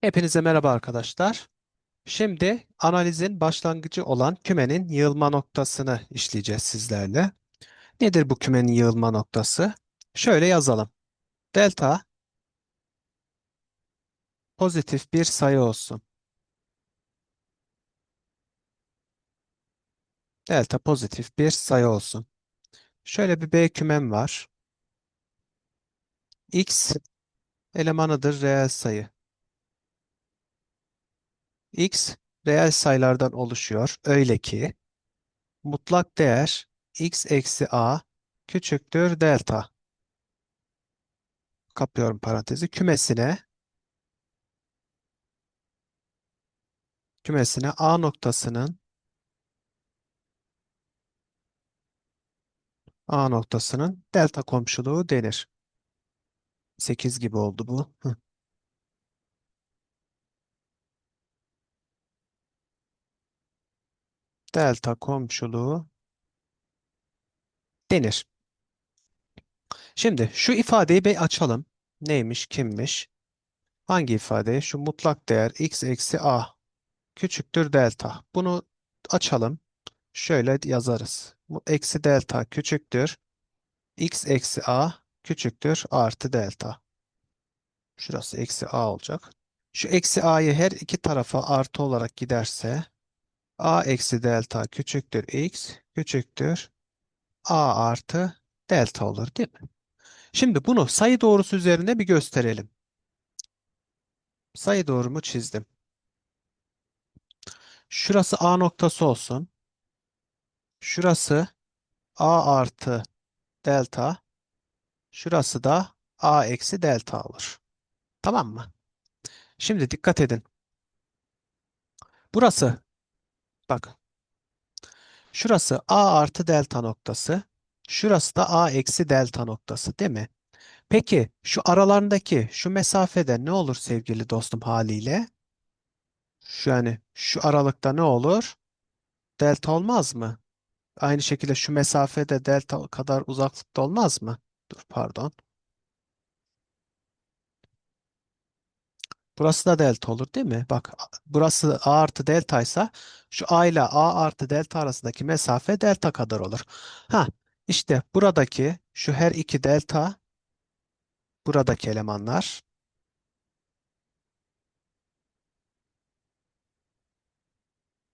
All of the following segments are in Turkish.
Hepinize merhaba arkadaşlar. Şimdi analizin başlangıcı olan kümenin yığılma noktasını işleyeceğiz sizlerle. Nedir bu kümenin yığılma noktası? Şöyle yazalım. Delta pozitif bir sayı olsun. Delta pozitif bir sayı olsun. Şöyle bir B kümem var. X elemanıdır reel sayı. X reel sayılardan oluşuyor. Öyle ki mutlak değer x eksi a küçüktür delta. Kapıyorum parantezi. Kümesine kümesine A noktasının A noktasının delta komşuluğu denir. 8 gibi oldu bu. Delta komşuluğu denir. Şimdi şu ifadeyi bir açalım. Neymiş, kimmiş? Hangi ifade? Şu mutlak değer x eksi a küçüktür delta. Bunu açalım. Şöyle yazarız. Eksi delta küçüktür. x eksi a küçüktür artı delta. Şurası eksi a olacak. Şu eksi a'yı her iki tarafa artı olarak giderse a eksi delta küçüktür x küçüktür a artı delta olur değil mi? Şimdi bunu sayı doğrusu üzerinde bir gösterelim. Sayı doğrumu çizdim. Şurası a noktası olsun. Şurası a artı delta. Şurası da a eksi delta olur. Tamam mı? Şimdi dikkat edin. Burası bak. Şurası a artı delta noktası. Şurası da a eksi delta noktası değil mi? Peki şu aralarındaki şu mesafede ne olur sevgili dostum haliyle? Şu yani şu aralıkta ne olur? Delta olmaz mı? Aynı şekilde şu mesafede delta kadar uzaklıkta olmaz mı? Dur pardon. Burası da delta olur değil mi? Bak burası a artı delta ise şu a ile a artı delta arasındaki mesafe delta kadar olur. Ha işte buradaki şu her iki delta buradaki elemanlar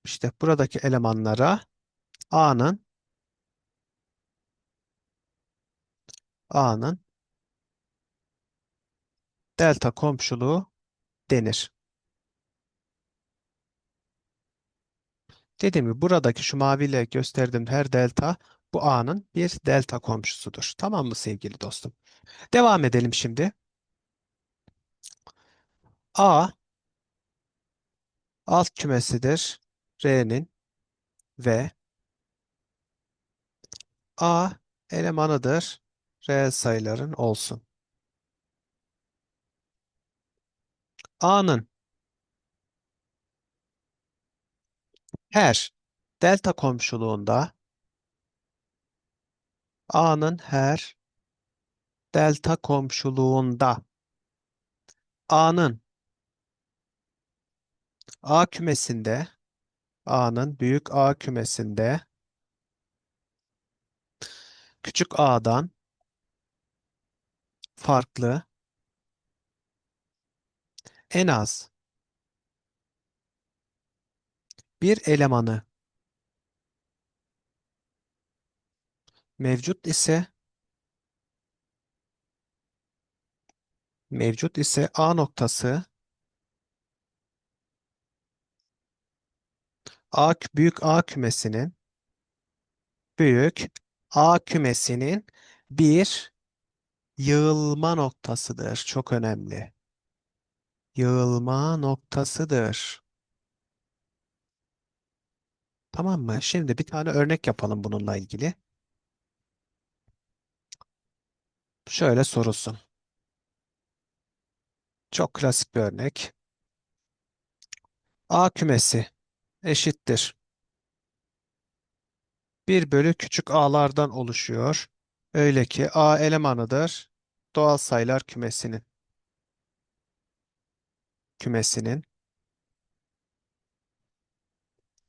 işte buradaki elemanlara a'nın a'nın delta komşuluğu denir. Dediğim gibi buradaki şu maviyle gösterdiğim her delta bu a'nın bir delta komşusudur. Tamam mı sevgili dostum? Devam edelim şimdi. A alt kümesidir R'nin ve A elemanıdır reel sayıların olsun. A'nın her delta komşuluğunda A'nın her delta komşuluğunda A'nın A kümesinde A'nın büyük A kümesinde küçük a'dan farklı en az bir elemanı mevcut ise mevcut ise A noktası A büyük A kümesinin büyük A kümesinin bir yığılma noktasıdır. Çok önemli. Yığılma noktasıdır. Tamam mı? Şimdi bir tane örnek yapalım bununla ilgili. Şöyle sorusun. Çok klasik bir örnek. A kümesi eşittir. 1 bölü küçük a'lardan oluşuyor. Öyle ki a elemanıdır doğal sayılar kümesinin. Kümesinin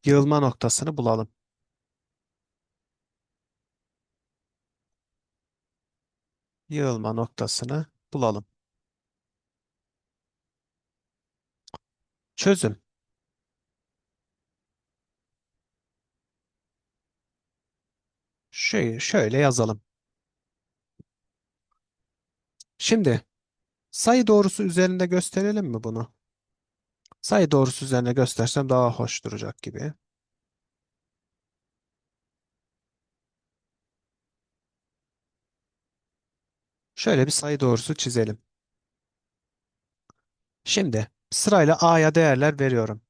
yığılma noktasını bulalım. Yığılma noktasını bulalım. Çözüm. Şöyle, şöyle yazalım. Şimdi sayı doğrusu üzerinde gösterelim mi bunu? Sayı doğrusu üzerine göstersem daha hoş duracak gibi. Şöyle bir sayı doğrusu çizelim. Şimdi sırayla A'ya değerler veriyorum.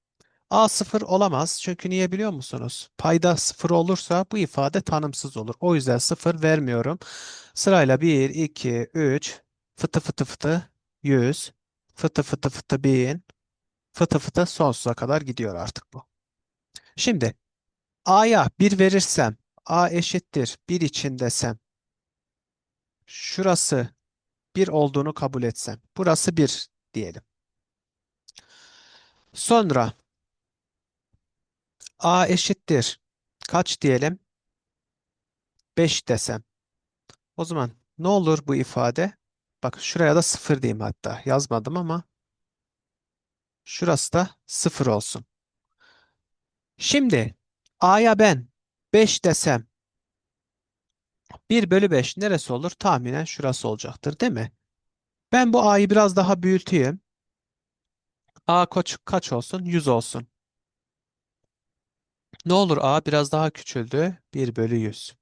A sıfır olamaz. Çünkü niye biliyor musunuz? Payda sıfır olursa bu ifade tanımsız olur. O yüzden sıfır vermiyorum. Sırayla 1, 2, 3, fıtı fıtı fıtı 100, fıtı fıtı fıtı 1000, fıtı fıtı sonsuza kadar gidiyor artık bu. Şimdi A'ya 1 verirsem, A eşittir 1 için desem, şurası 1 olduğunu kabul etsem, burası 1 diyelim. Sonra A eşittir kaç diyelim? 5 desem. O zaman ne olur bu ifade? Bak şuraya da 0 diyeyim hatta. Yazmadım ama şurası da 0 olsun. Şimdi A'ya ben 5 desem 1 bölü 5 neresi olur? Tahminen şurası olacaktır değil mi? Ben bu A'yı biraz daha büyüteyim. A kaç, kaç olsun? 100 olsun. Ne olur A biraz daha küçüldü. 1 bölü 100.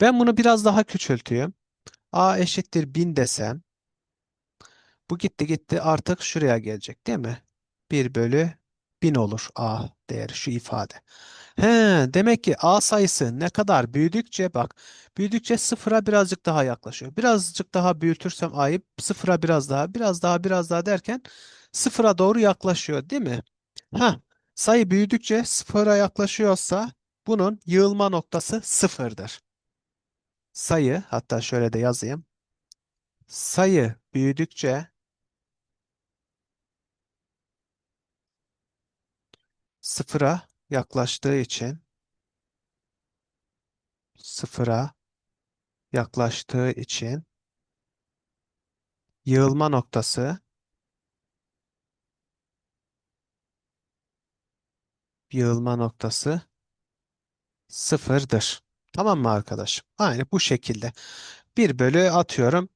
Ben bunu biraz daha küçülteyim. A eşittir 1000 desem. Bu gitti gitti artık şuraya gelecek değil mi? 1 bölü 1000 olur A değeri şu ifade. He, demek ki A sayısı ne kadar büyüdükçe bak büyüdükçe sıfıra birazcık daha yaklaşıyor. Birazcık daha büyütürsem A'yı sıfıra biraz daha biraz daha biraz daha derken sıfıra doğru yaklaşıyor değil mi? Ha, sayı büyüdükçe sıfıra yaklaşıyorsa bunun yığılma noktası sıfırdır. Sayı hatta şöyle de yazayım. Sayı büyüdükçe sıfıra yaklaştığı için sıfıra yaklaştığı için yığılma noktası yığılma noktası sıfırdır. Tamam mı arkadaşım? Aynı bu şekilde. 1 bölü atıyorum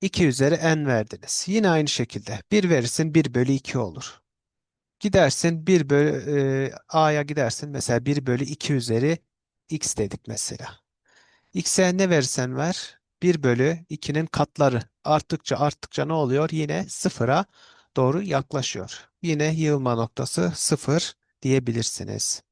2 üzeri n verdiniz. Yine aynı şekilde 1 verirsin 1 bölü 2 olur. Gidersin 1 bölü e, a'ya gidersin mesela 1 bölü 2 üzeri x dedik mesela. x'e ne verirsen ver 1 bölü 2'nin katları arttıkça arttıkça ne oluyor? Yine sıfıra doğru yaklaşıyor. Yine yığılma noktası sıfır diyebilirsiniz.